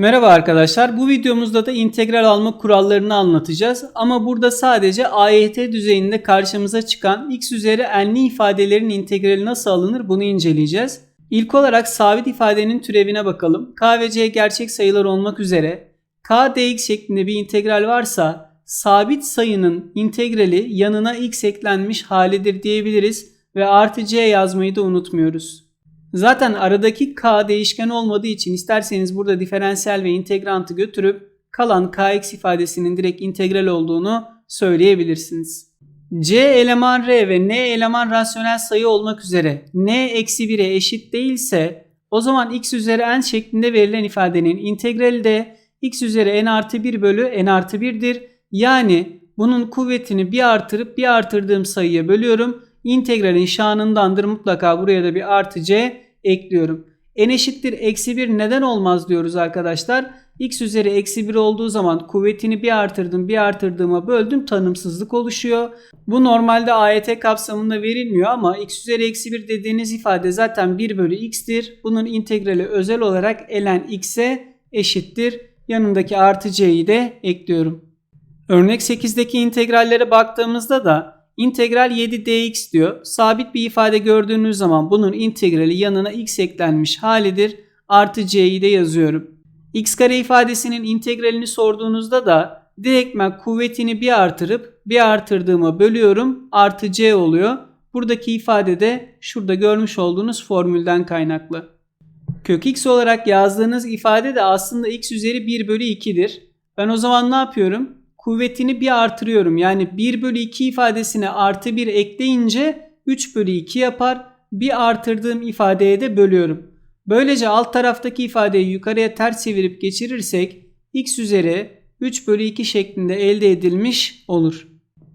Merhaba arkadaşlar. Bu videomuzda da integral alma kurallarını anlatacağız. Ama burada sadece AYT düzeyinde karşımıza çıkan x üzeri n'li ifadelerin integrali nasıl alınır bunu inceleyeceğiz. İlk olarak sabit ifadenin türevine bakalım. k ve c gerçek sayılar olmak üzere k dx şeklinde bir integral varsa sabit sayının integrali yanına x eklenmiş halidir diyebiliriz ve artı c yazmayı da unutmuyoruz. Zaten aradaki k değişken olmadığı için isterseniz burada diferansiyel ve integrantı götürüp kalan kx ifadesinin direkt integral olduğunu söyleyebilirsiniz. c eleman r ve n eleman rasyonel sayı olmak üzere n eksi 1'e eşit değilse o zaman x üzeri n şeklinde verilen ifadenin integrali de x üzeri n artı 1 bölü n artı 1'dir. Yani bunun kuvvetini bir artırıp bir artırdığım sayıya bölüyorum. İntegralin şanındandır mutlaka buraya da bir artı c ekliyorum. n eşittir eksi 1 neden olmaz diyoruz arkadaşlar. x üzeri eksi 1 olduğu zaman kuvvetini bir artırdım bir artırdığıma böldüm tanımsızlık oluşuyor. Bu normalde AYT kapsamında verilmiyor ama x üzeri eksi 1 dediğiniz ifade zaten 1 bölü x'tir. Bunun integrali özel olarak ln x'e eşittir. Yanındaki artı c'yi de ekliyorum. Örnek 8'deki integrallere baktığımızda da integral 7dx diyor. Sabit bir ifade gördüğünüz zaman bunun integrali yanına x eklenmiş halidir. Artı c'yi de yazıyorum. x kare ifadesinin integralini sorduğunuzda da direktmen kuvvetini bir artırıp bir artırdığıma bölüyorum. Artı c oluyor. Buradaki ifade de şurada görmüş olduğunuz formülden kaynaklı. Kök x olarak yazdığınız ifade de aslında x üzeri 1 bölü 2'dir. Ben o zaman ne yapıyorum? Kuvvetini bir artırıyorum. Yani 1 bölü 2 ifadesine artı 1 ekleyince 3 bölü 2 yapar. Bir artırdığım ifadeye de bölüyorum. Böylece alt taraftaki ifadeyi yukarıya ters çevirip geçirirsek x üzeri 3 bölü 2 şeklinde elde edilmiş olur.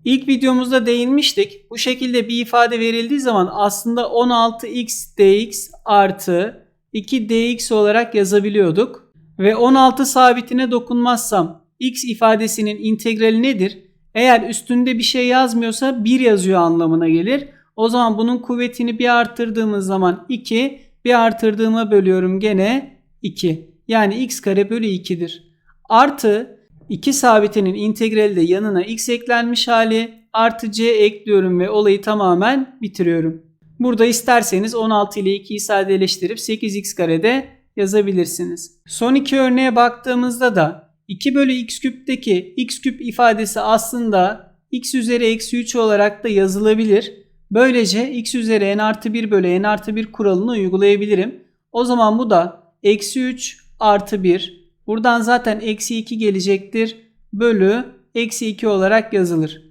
İlk videomuzda değinmiştik. Bu şekilde bir ifade verildiği zaman aslında 16x dx artı 2 dx olarak yazabiliyorduk. Ve 16 sabitine dokunmazsam x ifadesinin integrali nedir? Eğer üstünde bir şey yazmıyorsa 1 yazıyor anlamına gelir. O zaman bunun kuvvetini bir arttırdığımız zaman 2, bir artırdığıma bölüyorum gene 2. Yani x kare bölü 2'dir. Artı 2 sabitinin integrali de yanına x eklenmiş hali artı c ekliyorum ve olayı tamamen bitiriyorum. Burada isterseniz 16 ile 2'yi sadeleştirip 8x karede yazabilirsiniz. Son iki örneğe baktığımızda da 2 bölü x küpteki x küp ifadesi aslında x üzeri eksi 3 olarak da yazılabilir. Böylece x üzeri n artı 1 bölü n artı 1 kuralını uygulayabilirim. O zaman bu da eksi 3 artı 1. Buradan zaten eksi 2 gelecektir. Bölü eksi 2 olarak yazılır.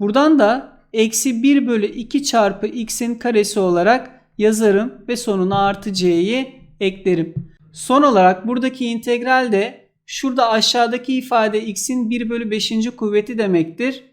Buradan da eksi 1 bölü 2 çarpı x'in karesi olarak yazarım ve sonuna artı c'yi eklerim. Son olarak buradaki integral de Şurada aşağıdaki ifade x'in 1 bölü 5. kuvveti demektir.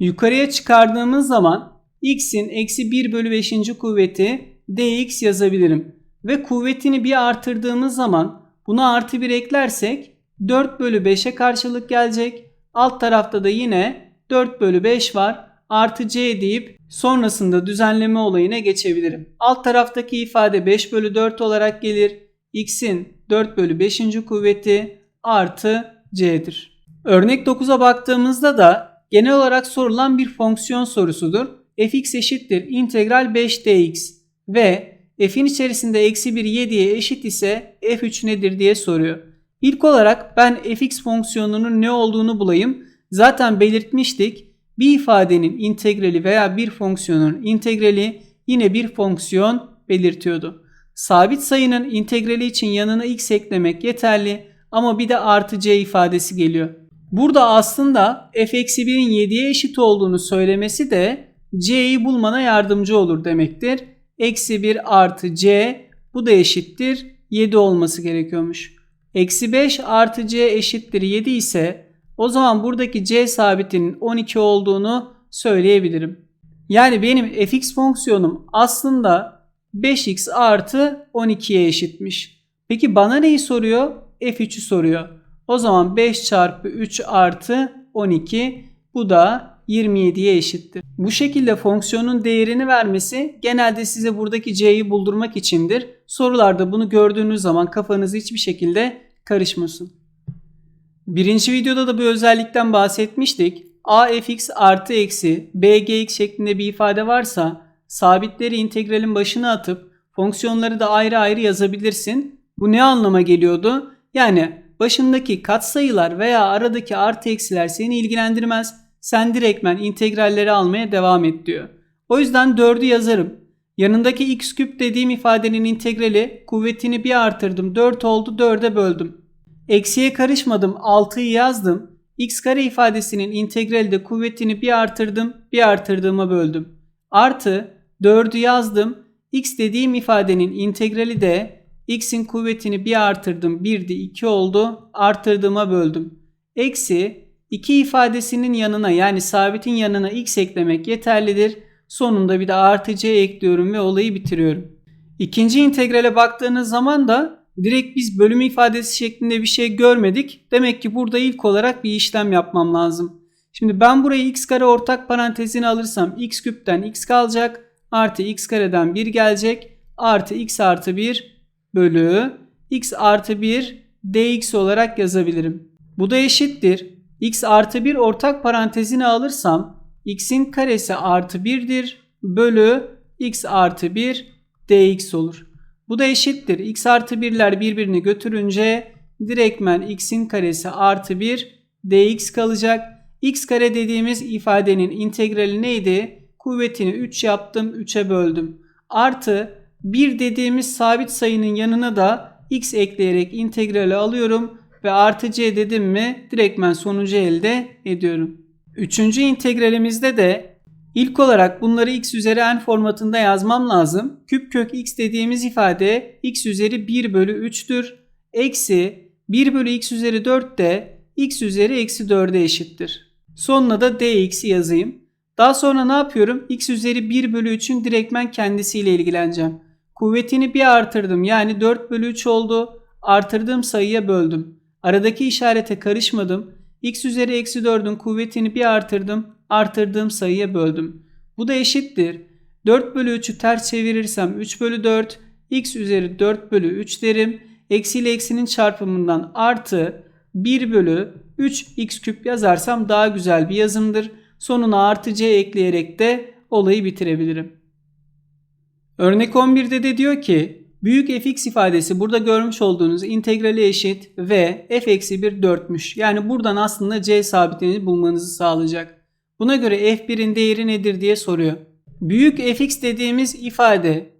Yukarıya çıkardığımız zaman x'in eksi 1 bölü 5. kuvveti dx yazabilirim. Ve kuvvetini bir artırdığımız zaman buna artı 1 eklersek 4 bölü 5'e karşılık gelecek. Alt tarafta da yine 4 bölü 5 var. Artı c deyip sonrasında düzenleme olayına geçebilirim. Alt taraftaki ifade 5 bölü 4 olarak gelir. x'in 4 bölü 5. kuvveti artı c'dir. Örnek 9'a baktığımızda da genel olarak sorulan bir fonksiyon sorusudur. fx eşittir integral 5dx ve f'in içerisinde eksi 1 7'ye eşit ise f3 nedir diye soruyor. İlk olarak ben fx fonksiyonunun ne olduğunu bulayım. Zaten belirtmiştik. Bir ifadenin integrali veya bir fonksiyonun integrali yine bir fonksiyon belirtiyordu. Sabit sayının integrali için yanına x eklemek yeterli ama bir de artı c ifadesi geliyor. Burada aslında f-1'in 7'ye eşit olduğunu söylemesi de c'yi bulmana yardımcı olur demektir. Eksi 1 artı c bu da eşittir 7 olması gerekiyormuş. Eksi 5 artı c eşittir 7 ise o zaman buradaki c sabitinin 12 olduğunu söyleyebilirim. Yani benim fx fonksiyonum aslında 5x artı 12'ye eşitmiş. Peki bana neyi soruyor? F3'ü soruyor. O zaman 5 çarpı 3 artı 12 bu da 27'ye eşittir. Bu şekilde fonksiyonun değerini vermesi genelde size buradaki c'yi buldurmak içindir. Sorularda bunu gördüğünüz zaman kafanız hiçbir şekilde karışmasın. Birinci videoda da bu özellikten bahsetmiştik. a fx artı eksi bgx şeklinde bir ifade varsa sabitleri integralin başına atıp fonksiyonları da ayrı ayrı yazabilirsin. Bu ne anlama geliyordu? Yani başındaki katsayılar veya aradaki artı eksiler seni ilgilendirmez. Sen direktmen integralleri almaya devam et diyor. O yüzden 4'ü yazarım. Yanındaki x küp dediğim ifadenin integrali kuvvetini bir artırdım 4 oldu 4'e böldüm. Eksiye karışmadım 6'yı yazdım. x kare ifadesinin integrali de kuvvetini bir artırdım bir artırdığıma böldüm. Artı 4'ü yazdım. x dediğim ifadenin integrali de x'in kuvvetini bir artırdım 1'di 2 oldu artırdığıma böldüm. Eksi 2 ifadesinin yanına yani sabitin yanına x eklemek yeterlidir. Sonunda bir de artı c ekliyorum ve olayı bitiriyorum. İkinci integrale baktığınız zaman da direkt biz bölüm ifadesi şeklinde bir şey görmedik. Demek ki burada ilk olarak bir işlem yapmam lazım. Şimdi ben burayı x kare ortak parantezini alırsam x küpten x kalacak. Artı x kareden 1 gelecek. Artı x artı 1 bölü x artı 1 dx olarak yazabilirim. Bu da eşittir. x artı 1 ortak parantezini alırsam x'in karesi artı 1'dir bölü x artı 1 dx olur. Bu da eşittir. x artı 1'ler birbirini götürünce direktmen x'in karesi artı 1 dx kalacak. x kare dediğimiz ifadenin integrali neydi? Kuvvetini 3 yaptım 3'e böldüm. Artı 1 dediğimiz sabit sayının yanına da x ekleyerek integrali alıyorum ve artı c dedim mi direktmen sonucu elde ediyorum. Üçüncü integralimizde de ilk olarak bunları x üzeri n formatında yazmam lazım. Küp kök x dediğimiz ifade x üzeri 1 bölü 3'tür. Eksi 1 bölü x üzeri 4 de x üzeri eksi 4'e eşittir. Sonuna da dx'i yazayım. Daha sonra ne yapıyorum? x üzeri 1 bölü 3'ün direktmen kendisiyle ilgileneceğim. Kuvvetini bir artırdım yani 4 bölü 3 oldu. Artırdığım sayıya böldüm. Aradaki işarete karışmadım x üzeri eksi 4'ün kuvvetini bir artırdım. Artırdığım sayıya böldüm. Bu da eşittir. 4 bölü 3'ü ters çevirirsem 3 bölü 4. x üzeri 4 bölü 3 derim. Eksi ile eksinin çarpımından artı 1 bölü 3 x küp yazarsam daha güzel bir yazımdır. Sonuna artı c ekleyerek de olayı bitirebilirim. Örnek 11'de de diyor ki Büyük fx ifadesi burada görmüş olduğunuz integrali eşit ve f eksi 1 4'müş. Yani buradan aslında c sabitini bulmanızı sağlayacak. Buna göre f1'in değeri nedir diye soruyor. Büyük fx dediğimiz ifade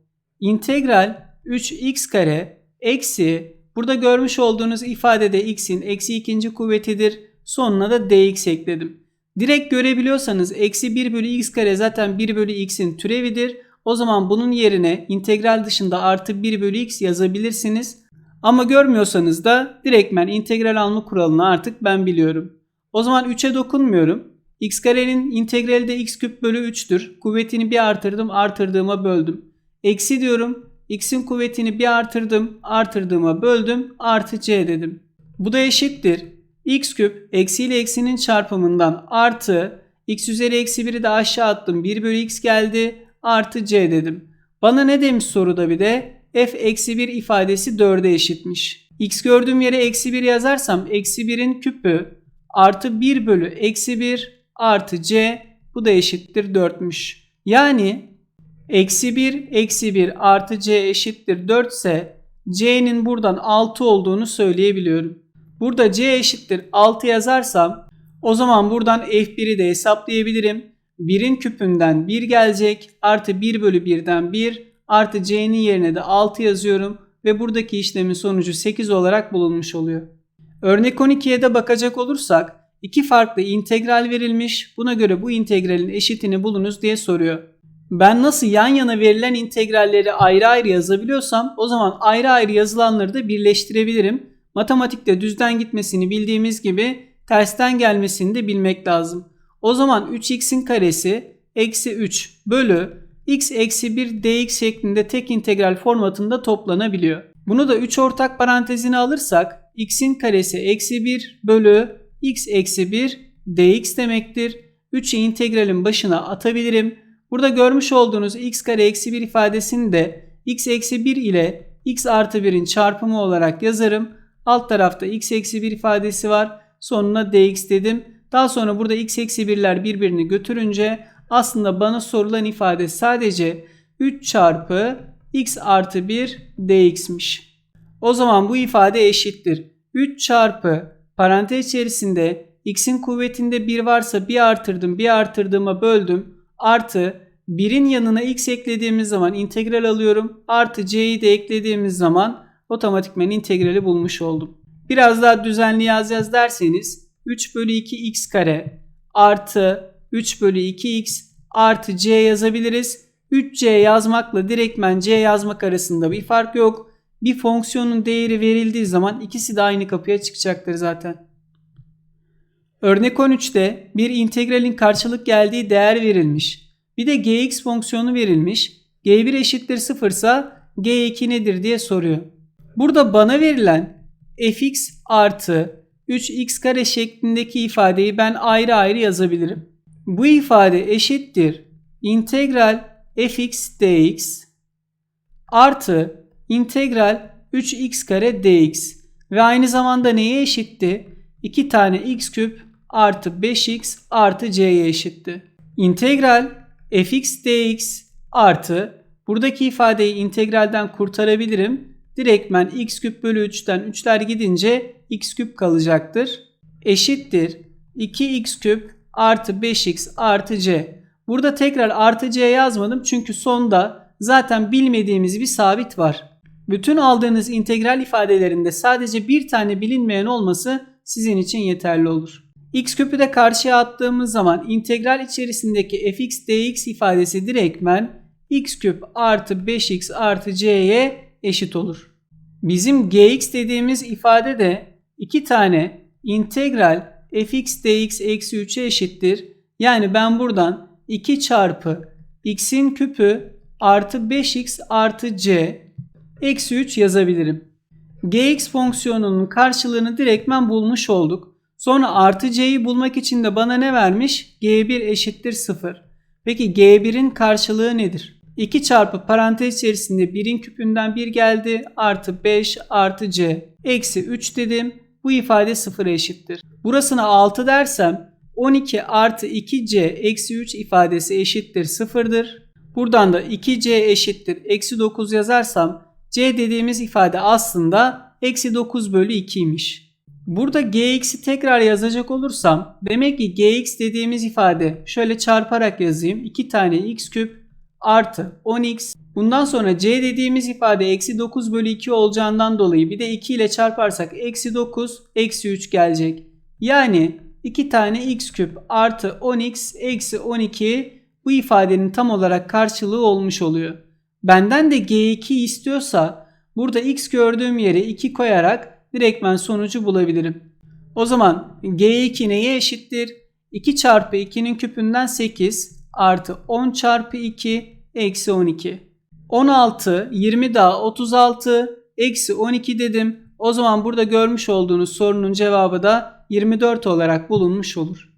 integral 3x kare eksi burada görmüş olduğunuz ifadede x'in eksi ikinci kuvvetidir. Sonuna da dx ekledim. Direkt görebiliyorsanız eksi 1 bölü x kare zaten 1 bölü x'in türevidir. O zaman bunun yerine integral dışında artı 1 bölü x yazabilirsiniz. Ama görmüyorsanız da direktmen integral alma kuralını artık ben biliyorum. O zaman 3'e dokunmuyorum. x karenin integrali de x küp bölü 3'tür. Kuvvetini bir artırdım artırdığıma böldüm. Eksi diyorum. x'in kuvvetini bir artırdım artırdığıma böldüm. Artı c dedim. Bu da eşittir. x küp eksi ile eksinin çarpımından artı x üzeri eksi 1'i de aşağı attım. 1 bölü x geldi artı c dedim. Bana ne demiş soruda bir de? f eksi 1 ifadesi 4'e eşitmiş. x gördüğüm yere eksi 1 yazarsam eksi 1'in küpü artı 1 bölü eksi 1 artı c bu da eşittir 4'müş. Yani eksi 1 eksi 1 artı c eşittir 4 ise c'nin buradan 6 olduğunu söyleyebiliyorum. Burada c eşittir 6 yazarsam o zaman buradan f1'i de hesaplayabilirim. 1'in küpünden 1 gelecek. Artı 1 bölü 1'den 1 artı c'nin yerine de 6 yazıyorum. Ve buradaki işlemin sonucu 8 olarak bulunmuş oluyor. Örnek 12'ye de bakacak olursak iki farklı integral verilmiş. Buna göre bu integralin eşitini bulunuz diye soruyor. Ben nasıl yan yana verilen integralleri ayrı ayrı yazabiliyorsam o zaman ayrı ayrı yazılanları da birleştirebilirim. Matematikte düzden gitmesini bildiğimiz gibi tersten gelmesini de bilmek lazım. O zaman 3x'in karesi eksi 3 bölü x eksi 1 dx şeklinde tek integral formatında toplanabiliyor. Bunu da 3 ortak parantezine alırsak x'in karesi eksi 1 bölü x eksi 1 dx demektir. 3'ü integralin başına atabilirim. Burada görmüş olduğunuz x kare eksi 1 ifadesini de x eksi 1 ile x artı 1'in çarpımı olarak yazarım. Alt tarafta x eksi 1 ifadesi var. sonuna dx dedim. Daha sonra burada x eksi 1'ler birbirini götürünce aslında bana sorulan ifade sadece 3 çarpı x artı 1 dx'miş. O zaman bu ifade eşittir. 3 çarpı parantez içerisinde x'in kuvvetinde 1 varsa 1 artırdım 1 artırdığıma böldüm. Artı 1'in yanına x eklediğimiz zaman integral alıyorum. Artı c'yi de eklediğimiz zaman otomatikmen integrali bulmuş oldum. Biraz daha düzenli yazacağız derseniz 3 bölü 2 x kare artı 3 bölü 2 x artı c yazabiliriz. 3c yazmakla direktmen c yazmak arasında bir fark yok. Bir fonksiyonun değeri verildiği zaman ikisi de aynı kapıya çıkacaktır zaten. Örnek 13'te bir integralin karşılık geldiği değer verilmiş. Bir de gx fonksiyonu verilmiş. g1 eşittir 0 ise g2 nedir diye soruyor. Burada bana verilen fx artı 3x kare şeklindeki ifadeyi ben ayrı ayrı yazabilirim. Bu ifade eşittir integral fx dx artı integral 3x kare dx ve aynı zamanda neye eşitti? 2 tane x küp artı 5x artı c'ye eşitti. İntegral fx dx artı buradaki ifadeyi integralden kurtarabilirim. Direktmen x küp bölü 3'ten 3'ler gidince x küp kalacaktır. Eşittir 2x küp artı 5x artı c. Burada tekrar artı c yazmadım çünkü sonda zaten bilmediğimiz bir sabit var. Bütün aldığınız integral ifadelerinde sadece bir tane bilinmeyen olması sizin için yeterli olur. x küpü de karşıya attığımız zaman integral içerisindeki fx dx ifadesi direktmen x küp artı 5x artı c'ye eşit olur. Bizim gx dediğimiz ifade de iki tane integral fx dx eksi 3'e eşittir. Yani ben buradan 2 çarpı x'in küpü artı 5x artı c eksi 3 yazabilirim. gx fonksiyonunun karşılığını direktmen bulmuş olduk. Sonra artı c'yi bulmak için de bana ne vermiş? g1 eşittir 0. Peki g1'in karşılığı nedir? 2 çarpı parantez içerisinde 1'in küpünden 1 geldi. Artı 5 artı c. Eksi 3 dedim. Bu ifade 0'a eşittir. Burasına 6 dersem 12 artı 2c eksi 3 ifadesi eşittir 0'dır. Buradan da 2c eşittir eksi 9 yazarsam c dediğimiz ifade aslında eksi 9 bölü 2'ymiş. Burada gx'i tekrar yazacak olursam demek ki gx dediğimiz ifade şöyle çarparak yazayım. 2 tane x küp artı 10x. Bundan sonra c dediğimiz ifade eksi 9 bölü 2 olacağından dolayı bir de 2 ile çarparsak eksi 9 eksi 3 gelecek. Yani 2 tane x küp artı 10x eksi 12 bu ifadenin tam olarak karşılığı olmuş oluyor. Benden de g2 istiyorsa burada x gördüğüm yere 2 koyarak direktmen sonucu bulabilirim. O zaman g2 neye eşittir? 2 çarpı 2'nin küpünden 8 artı 10 çarpı 2 eksi 12. 16, 20 daha 36, eksi 12 dedim. O zaman burada görmüş olduğunuz sorunun cevabı da 24 olarak bulunmuş olur.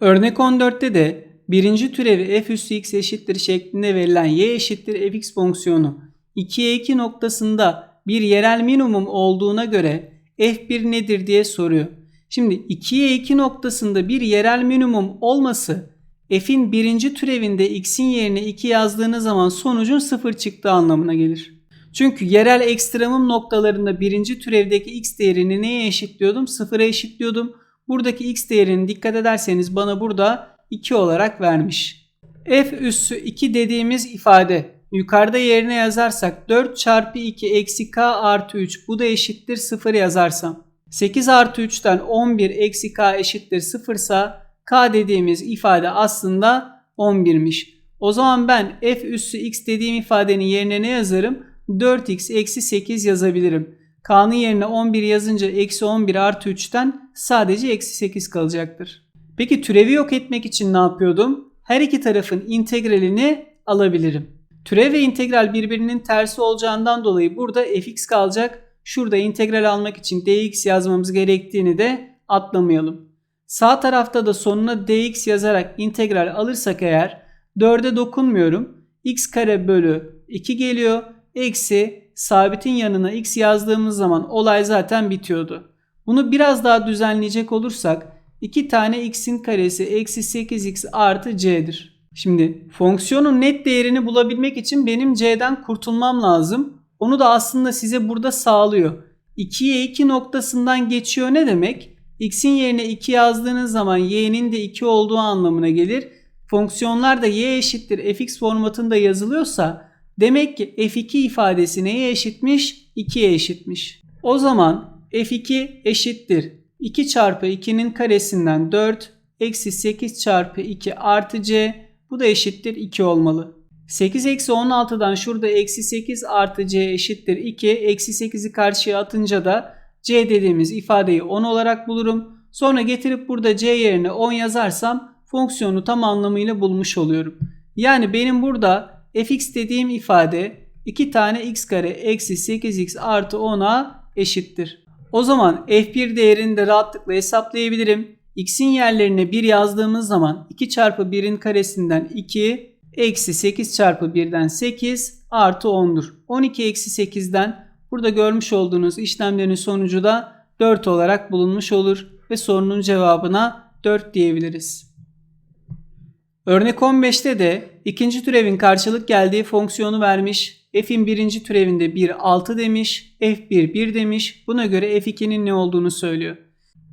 Örnek 14'te de birinci türevi f üssü x eşittir şeklinde verilen y eşittir fx fonksiyonu 2'ye 2 noktasında bir yerel minimum olduğuna göre f1 nedir diye soruyor. Şimdi 2'ye 2 noktasında bir yerel minimum olması f'in birinci türevinde x'in yerine 2 yazdığınız zaman sonucun 0 çıktığı anlamına gelir. Çünkü yerel ekstremum noktalarında birinci türevdeki x değerini neye eşitliyordum? 0'a eşitliyordum. Buradaki x değerini dikkat ederseniz bana burada 2 olarak vermiş. f üssü 2 dediğimiz ifade yukarıda yerine yazarsak 4 çarpı 2 eksi k artı 3 bu da eşittir 0 yazarsam 8 artı 3'ten 11 eksi k eşittir 0 ise k dediğimiz ifade aslında 11'miş. O zaman ben f üssü x dediğim ifadenin yerine ne yazarım? 4x eksi 8 yazabilirim. K'nın yerine 11 yazınca eksi 11 artı 3'ten sadece eksi 8 kalacaktır. Peki türevi yok etmek için ne yapıyordum? Her iki tarafın integralini alabilirim. Türev ve integral birbirinin tersi olacağından dolayı burada fx kalacak. Şurada integral almak için dx yazmamız gerektiğini de atlamayalım. Sağ tarafta da sonuna dx yazarak integral alırsak eğer 4'e dokunmuyorum. x kare bölü 2 geliyor. Eksi sabitin yanına x yazdığımız zaman olay zaten bitiyordu. Bunu biraz daha düzenleyecek olursak 2 tane x'in karesi eksi 8x artı c'dir. Şimdi fonksiyonun net değerini bulabilmek için benim c'den kurtulmam lazım. Onu da aslında size burada sağlıyor. 2'ye 2 noktasından geçiyor ne demek? X'in yerine 2 yazdığınız zaman y'nin de 2 olduğu anlamına gelir. Fonksiyonlar da y eşittir fx formatında yazılıyorsa demek ki f2 ifadesi neye eşitmiş? 2'ye eşitmiş. O zaman f2 eşittir 2 çarpı 2'nin karesinden 4 eksi 8 çarpı 2 artı c bu da eşittir 2 olmalı. 8 eksi 16'dan şurada eksi 8 artı c eşittir 2. Eksi 8'i karşıya atınca da c dediğimiz ifadeyi 10 olarak bulurum. Sonra getirip burada c yerine 10 yazarsam fonksiyonu tam anlamıyla bulmuş oluyorum. Yani benim burada fx dediğim ifade 2 tane x kare eksi 8x artı 10'a eşittir. O zaman f1 değerini de rahatlıkla hesaplayabilirim. x'in yerlerine 1 yazdığımız zaman 2 çarpı 1'in karesinden 2 eksi 8 çarpı 1'den 8 artı 10'dur. 12 eksi 8'den burada görmüş olduğunuz işlemlerin sonucu da 4 olarak bulunmuş olur ve sorunun cevabına 4 diyebiliriz. Örnek 15'te de ikinci türevin karşılık geldiği fonksiyonu vermiş. F'in birinci türevinde 1 6 demiş. F1 1 demiş. Buna göre F2'nin ne olduğunu söylüyor.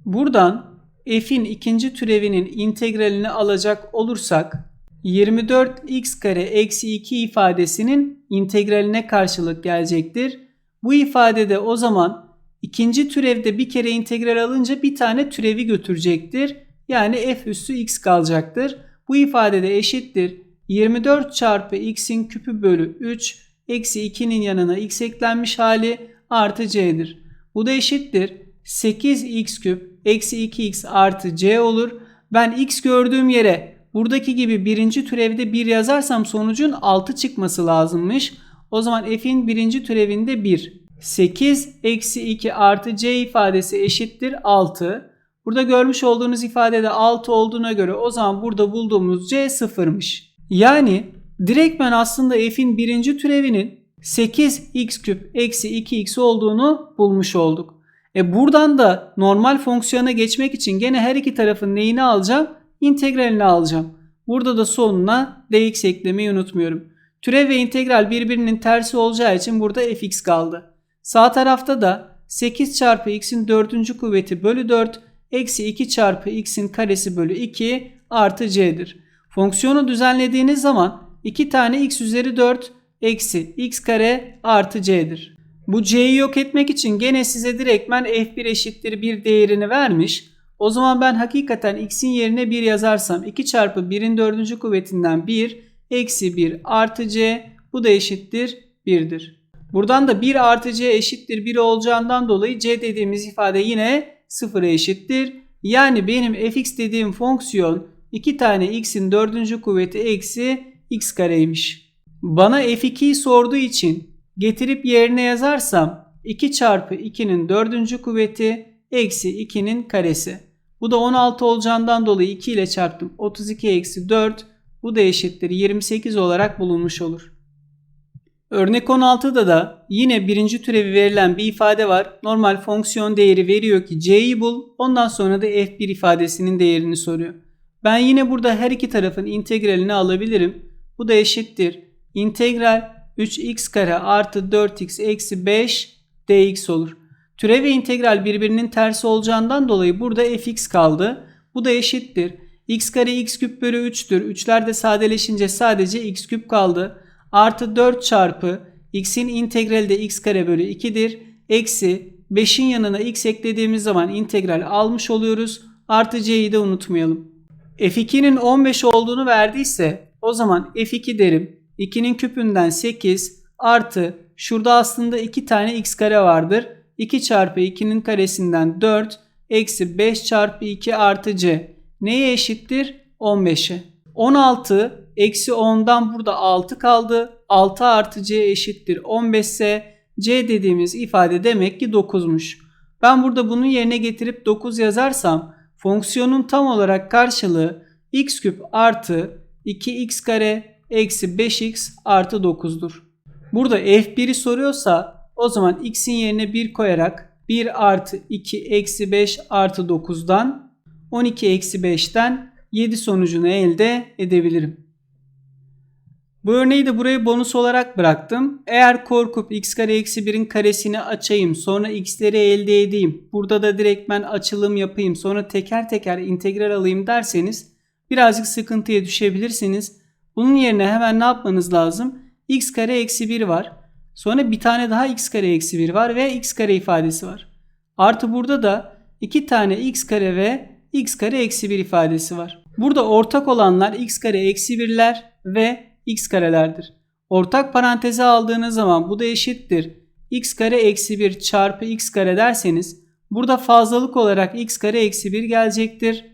Buradan F'in ikinci türevinin integralini alacak olursak 24x kare eksi 2 ifadesinin integraline karşılık gelecektir. Bu ifadede o zaman ikinci türevde bir kere integral alınca bir tane türevi götürecektir. Yani f üssü x kalacaktır. Bu ifadede eşittir 24 çarpı x'in küpü bölü 3 eksi 2'nin yanına x eklenmiş hali artı c'dir. Bu da eşittir 8x küp eksi 2x artı c olur. Ben x gördüğüm yere buradaki gibi birinci türevde 1 yazarsam sonucun 6 çıkması lazımmış. O zaman f'in birinci türevinde 1. 8 eksi 2 artı c ifadesi eşittir 6. Burada görmüş olduğunuz ifadede 6 olduğuna göre o zaman burada bulduğumuz c sıfırmış. Yani direktmen aslında f'in birinci türevinin 8x küp eksi 2x olduğunu bulmuş olduk. E buradan da normal fonksiyona geçmek için gene her iki tarafın neyini alacağım? İntegralini alacağım. Burada da sonuna dx eklemeyi unutmuyorum. Türev ve integral birbirinin tersi olacağı için burada fx kaldı. Sağ tarafta da 8 çarpı x'in 4. kuvveti bölü 4 eksi 2 çarpı x'in karesi bölü 2 artı c'dir. Fonksiyonu düzenlediğiniz zaman 2 tane x üzeri 4 eksi x kare artı c'dir. Bu c'yi yok etmek için gene size direktmen f1 eşittir 1 değerini vermiş. O zaman ben hakikaten x'in yerine 1 yazarsam 2 çarpı 1'in 4. kuvvetinden 1 eksi 1 artı c bu da eşittir 1'dir. Buradan da 1 artı c eşittir 1 olacağından dolayı c dediğimiz ifade yine 0'a eşittir. Yani benim fx dediğim fonksiyon 2 tane x'in 4. kuvveti eksi x kareymiş. Bana f2'yi sorduğu için getirip yerine yazarsam 2 çarpı 2'nin 4. kuvveti eksi 2'nin karesi. Bu da 16 olacağından dolayı 2 ile çarptım. 32 eksi 4 bu da eşittir 28 olarak bulunmuş olur. Örnek 16'da da yine birinci türevi verilen bir ifade var. Normal fonksiyon değeri veriyor ki c'yi bul. Ondan sonra da f1 ifadesinin değerini soruyor. Ben yine burada her iki tarafın integralini alabilirim. Bu da eşittir. İntegral 3x kare artı 4x eksi 5 dx olur. Türev ve integral birbirinin tersi olacağından dolayı burada fx kaldı. Bu da eşittir. X kare x küp bölü 3'tür. 3'ler de sadeleşince sadece x küp kaldı. Artı 4 çarpı x'in integrali de x kare bölü 2'dir. Eksi 5'in yanına x eklediğimiz zaman integral almış oluyoruz. Artı c'yi de unutmayalım. f2'nin 15 olduğunu verdiyse o zaman f2 derim. 2'nin küpünden 8 artı şurada aslında 2 tane x kare vardır. 2 çarpı 2'nin karesinden 4 eksi 5 çarpı 2 artı c. Neye eşittir? 15'e. 16 eksi 10'dan burada 6 kaldı. 6 artı c eşittir 15 ise c dediğimiz ifade demek ki 9'muş. Ben burada bunun yerine getirip 9 yazarsam fonksiyonun tam olarak karşılığı x küp artı 2x kare eksi 5x artı 9'dur. Burada f1'i soruyorsa o zaman x'in yerine 1 koyarak 1 artı 2 eksi 5 artı 9'dan 12 eksi 5'ten 7 sonucunu elde edebilirim. Bu örneği de buraya bonus olarak bıraktım. Eğer korkup x kare eksi 1'in karesini açayım sonra x'leri elde edeyim. Burada da direkt ben açılım yapayım sonra teker teker integral alayım derseniz birazcık sıkıntıya düşebilirsiniz. Bunun yerine hemen ne yapmanız lazım? x kare eksi 1 var. Sonra bir tane daha x kare eksi 1 var ve x kare ifadesi var. Artı burada da iki tane x kare ve x kare eksi 1 ifadesi var. Burada ortak olanlar x kare eksi 1'ler ve x karelerdir. Ortak paranteze aldığınız zaman bu da eşittir. x kare eksi 1 çarpı x kare derseniz burada fazlalık olarak x kare eksi 1 gelecektir.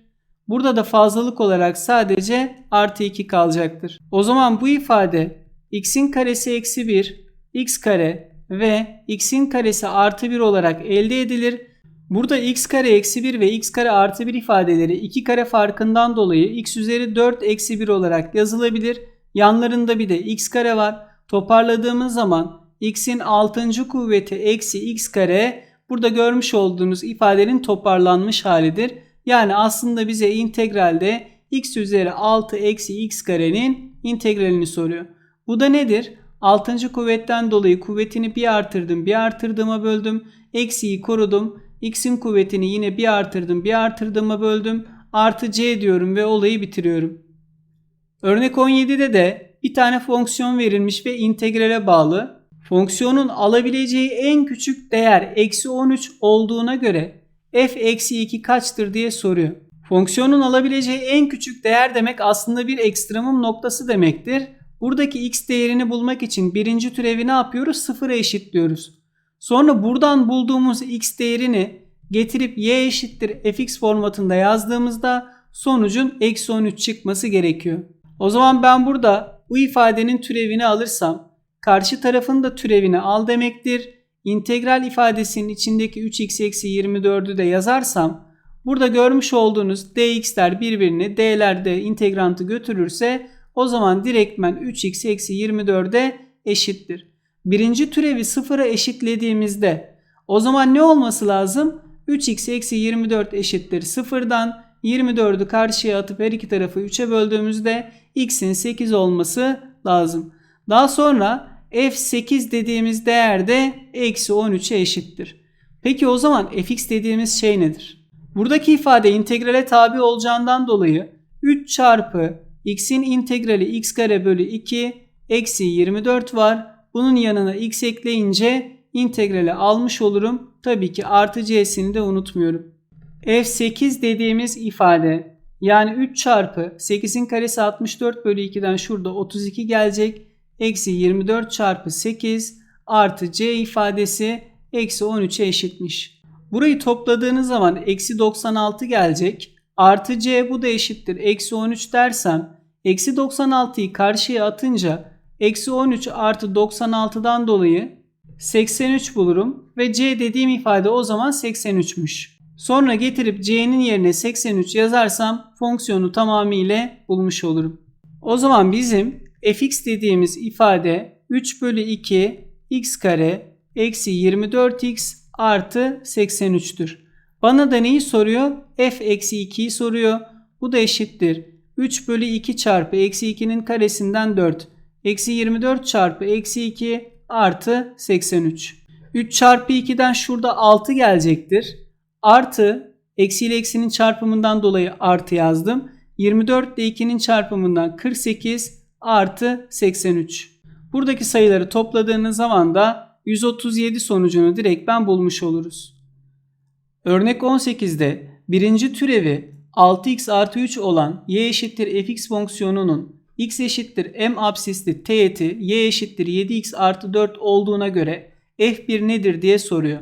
Burada da fazlalık olarak sadece artı 2 kalacaktır. O zaman bu ifade x'in karesi eksi 1, x kare ve x'in karesi artı 1 olarak elde edilir. Burada x kare eksi 1 ve x kare artı 1 ifadeleri 2 kare farkından dolayı x üzeri 4 eksi 1 olarak yazılabilir. Yanlarında bir de x kare var. Toparladığımız zaman x'in 6. kuvveti eksi x kare burada görmüş olduğunuz ifadenin toparlanmış halidir. Yani aslında bize integralde x üzeri 6 eksi x karenin integralini soruyor. Bu da nedir? 6. kuvvetten dolayı kuvvetini bir artırdım bir artırdığıma böldüm. Eksiyi korudum. X'in kuvvetini yine bir artırdım bir artırdığıma böldüm. Artı c diyorum ve olayı bitiriyorum. Örnek 17'de de bir tane fonksiyon verilmiş ve integrale bağlı. Fonksiyonun alabileceği en küçük değer eksi 13 olduğuna göre f eksi 2 kaçtır diye soruyor. Fonksiyonun alabileceği en küçük değer demek aslında bir ekstremum noktası demektir. Buradaki x değerini bulmak için birinci türevi ne yapıyoruz? Sıfıra eşitliyoruz. Sonra buradan bulduğumuz x değerini getirip y eşittir fx formatında yazdığımızda sonucun eksi 13 çıkması gerekiyor. O zaman ben burada bu ifadenin türevini alırsam karşı tarafın da türevini al demektir. İntegral ifadesinin içindeki 3x eksi 24'ü de yazarsam burada görmüş olduğunuz dx'ler birbirini d'ler de integrantı götürürse o zaman direktmen 3x eksi 24'e eşittir. Birinci türevi sıfıra eşitlediğimizde o zaman ne olması lazım? 3x eksi 24 eşittir sıfırdan 24'ü karşıya atıp her iki tarafı 3'e böldüğümüzde x'in 8 olması lazım. Daha sonra f8 dediğimiz değer de eksi 13'e eşittir. Peki o zaman fx dediğimiz şey nedir? Buradaki ifade integrale tabi olacağından dolayı 3 çarpı x'in integrali x kare bölü 2 eksi 24 var. Bunun yanına x ekleyince integrali almış olurum. Tabii ki artı c'sini de unutmuyorum. f8 dediğimiz ifade yani 3 çarpı 8'in karesi 64 bölü 2'den şurada 32 gelecek. Eksi 24 çarpı 8 artı c ifadesi eksi 13'e eşitmiş. Burayı topladığınız zaman eksi 96 gelecek. Artı c bu da eşittir. Eksi 13 dersem eksi 96'yı karşıya atınca eksi 13 artı 96'dan dolayı 83 bulurum. Ve c dediğim ifade o zaman 83'müş. Sonra getirip c'nin yerine 83 yazarsam fonksiyonu tamamıyla bulmuş olurum. O zaman bizim fx dediğimiz ifade 3 bölü 2 x kare eksi 24x artı 83'tür. Bana da neyi soruyor? f eksi 2'yi soruyor. Bu da eşittir. 3 bölü 2 çarpı eksi 2'nin karesinden 4. Eksi 24 çarpı eksi 2 artı 83. 3 çarpı 2'den şurada 6 gelecektir. Artı eksi ile eksinin çarpımından dolayı artı yazdım. 24 ile 2'nin çarpımından 48 artı 83. Buradaki sayıları topladığınız zaman da 137 sonucunu direkt ben bulmuş oluruz. Örnek 18'de birinci türevi 6x artı 3 olan y eşittir fx fonksiyonunun x eşittir m absisli teğeti y eşittir 7x artı 4 olduğuna göre f1 nedir diye soruyor.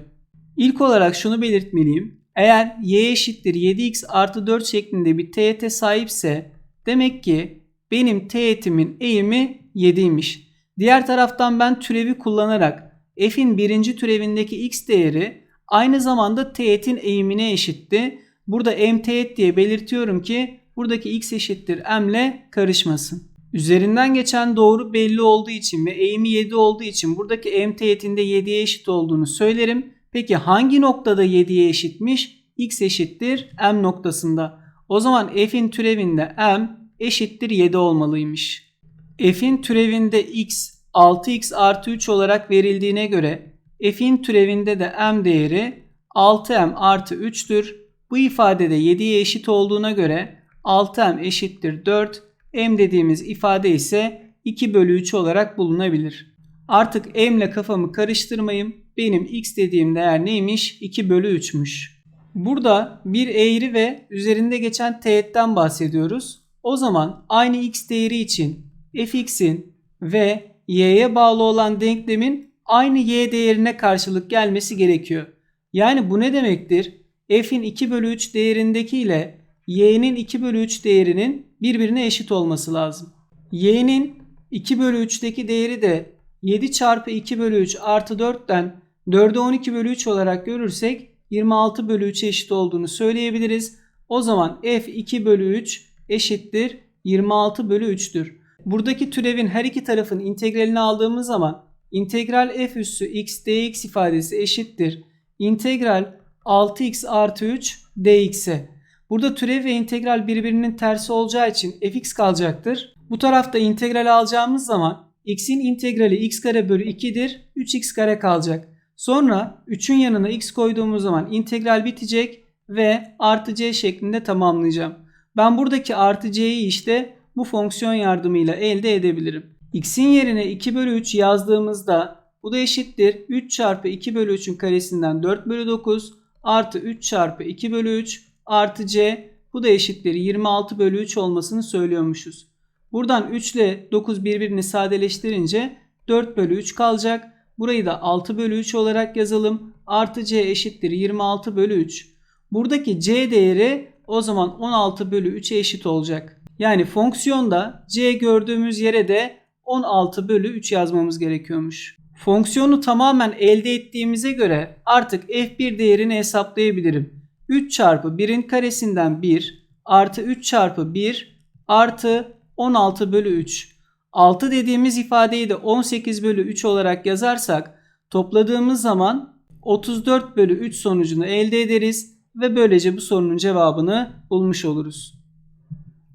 İlk olarak şunu belirtmeliyim. Eğer y eşittir 7x artı 4 şeklinde bir teğete sahipse demek ki benim teğetimin eğimi 7'ymiş. Diğer taraftan ben türevi kullanarak f'in birinci türevindeki x değeri aynı zamanda teğetin eğimine eşitti. Burada m teğet diye belirtiyorum ki buradaki x eşittir m ile karışmasın. Üzerinden geçen doğru belli olduğu için ve eğimi 7 olduğu için buradaki m teğetinde 7'ye eşit olduğunu söylerim. Peki hangi noktada 7'ye eşitmiş? x eşittir m noktasında. O zaman f'in türevinde m eşittir 7 olmalıymış. f'in türevinde x 6x artı 3 olarak verildiğine göre f'in türevinde de m değeri 6m artı 3'tür. Bu ifadede 7'ye eşit olduğuna göre 6m eşittir 4. m dediğimiz ifade ise 2 bölü 3 olarak bulunabilir. Artık m ile kafamı karıştırmayayım. Benim x dediğim değer neymiş? 2 bölü 3'müş. Burada bir eğri ve üzerinde geçen teğetten bahsediyoruz. O zaman aynı x değeri için fx'in ve y'ye bağlı olan denklemin aynı y değerine karşılık gelmesi gerekiyor. Yani bu ne demektir? f'in 2 bölü 3 değerindeki ile y'nin 2 bölü 3 değerinin birbirine eşit olması lazım. y'nin 2 bölü 3'teki değeri de 7 çarpı 2 bölü 3 artı 4'ten 4'ü 12 bölü 3 olarak görürsek 26 bölü 3'e eşit olduğunu söyleyebiliriz. O zaman f 2 bölü 3 eşittir 26 bölü 3'tür. Buradaki türevin her iki tarafın integralini aldığımız zaman integral f üssü x dx ifadesi eşittir. İntegral 6x artı 3 dx'e. Burada türev ve integral birbirinin tersi olacağı için fx kalacaktır. Bu tarafta integral alacağımız zaman x'in integrali x kare bölü 2'dir. 3x kare kalacak. Sonra 3'ün yanına x koyduğumuz zaman integral bitecek ve artı c şeklinde tamamlayacağım. Ben buradaki artı c'yi işte bu fonksiyon yardımıyla elde edebilirim. x'in yerine 2 bölü 3 yazdığımızda bu da eşittir. 3 çarpı 2 bölü 3'ün karesinden 4 bölü 9 artı 3 çarpı 2 bölü 3 artı c bu da eşittir 26 bölü 3 olmasını söylüyormuşuz. Buradan 3 ile 9 birbirini sadeleştirince 4 bölü 3 kalacak. Burayı da 6 bölü 3 olarak yazalım. Artı c eşittir 26 bölü 3. Buradaki c değeri o zaman 16 bölü 3'e eşit olacak. Yani fonksiyonda c gördüğümüz yere de 16 bölü 3 yazmamız gerekiyormuş. Fonksiyonu tamamen elde ettiğimize göre artık f1 değerini hesaplayabilirim. 3 çarpı 1'in karesinden 1 artı 3 çarpı 1 artı 16 bölü 3. 6 dediğimiz ifadeyi de 18 bölü 3 olarak yazarsak topladığımız zaman 34 bölü 3 sonucunu elde ederiz ve böylece bu sorunun cevabını bulmuş oluruz.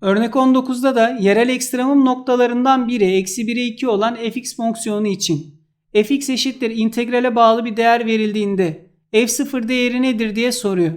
Örnek 19'da da yerel ekstremum noktalarından biri eksi 1'e 2 olan fx fonksiyonu için fx eşittir integrale bağlı bir değer verildiğinde f0 değeri nedir diye soruyor.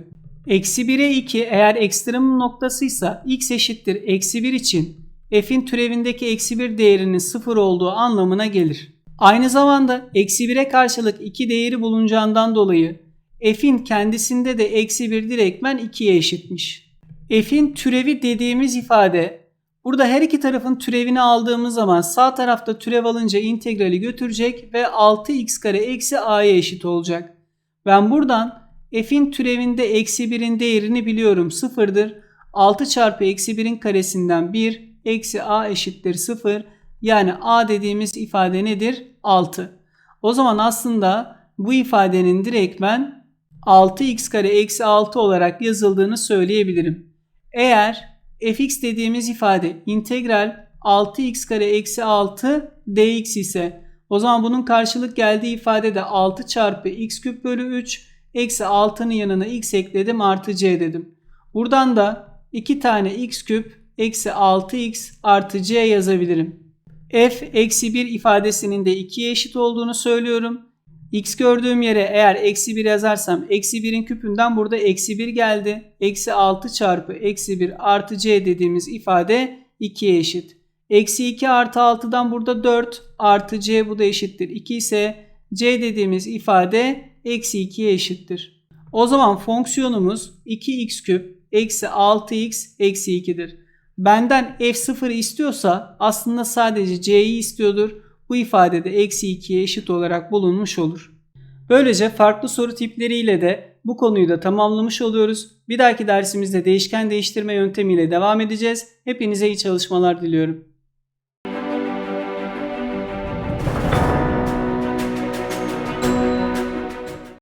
Eksi 1'e 2 eğer ekstremum noktasıysa x eşittir eksi 1 için f'in türevindeki eksi 1 değerinin 0 olduğu anlamına gelir. Aynı zamanda eksi 1'e karşılık 2 değeri bulunacağından dolayı f'in kendisinde de eksi 1 direktmen 2'ye eşitmiş. f'in türevi dediğimiz ifade burada her iki tarafın türevini aldığımız zaman sağ tarafta türev alınca integrali götürecek ve 6x kare eksi a'ya eşit olacak. Ben buradan f'in türevinde eksi 1'in değerini biliyorum sıfırdır. 6 çarpı eksi 1'in karesinden 1 eksi a eşittir 0. Yani a dediğimiz ifade nedir? 6. O zaman aslında bu ifadenin direktmen 6x kare eksi 6 olarak yazıldığını söyleyebilirim. Eğer fx dediğimiz ifade integral 6x kare eksi 6 dx ise o zaman bunun karşılık geldiği ifade de 6 çarpı x küp bölü 3 eksi 6'nın yanına x ekledim artı c dedim. Buradan da 2 tane x küp eksi 6x artı c yazabilirim. f eksi 1 ifadesinin de 2'ye eşit olduğunu söylüyorum. x gördüğüm yere eğer eksi 1 yazarsam eksi 1'in küpünden burada eksi 1 geldi. Eksi 6 çarpı eksi 1 artı c dediğimiz ifade 2'ye eşit. Eksi 2 artı 6'dan burada 4 artı c bu da eşittir 2 ise c dediğimiz ifade eksi 2'ye eşittir. O zaman fonksiyonumuz 2x küp eksi 6x eksi 2'dir. Benden f0 istiyorsa aslında sadece c'yi istiyordur. Bu ifadede eksi 2'ye eşit olarak bulunmuş olur. Böylece farklı soru tipleriyle de bu konuyu da tamamlamış oluyoruz. Bir dahaki dersimizde değişken değiştirme yöntemiyle devam edeceğiz. Hepinize iyi çalışmalar diliyorum.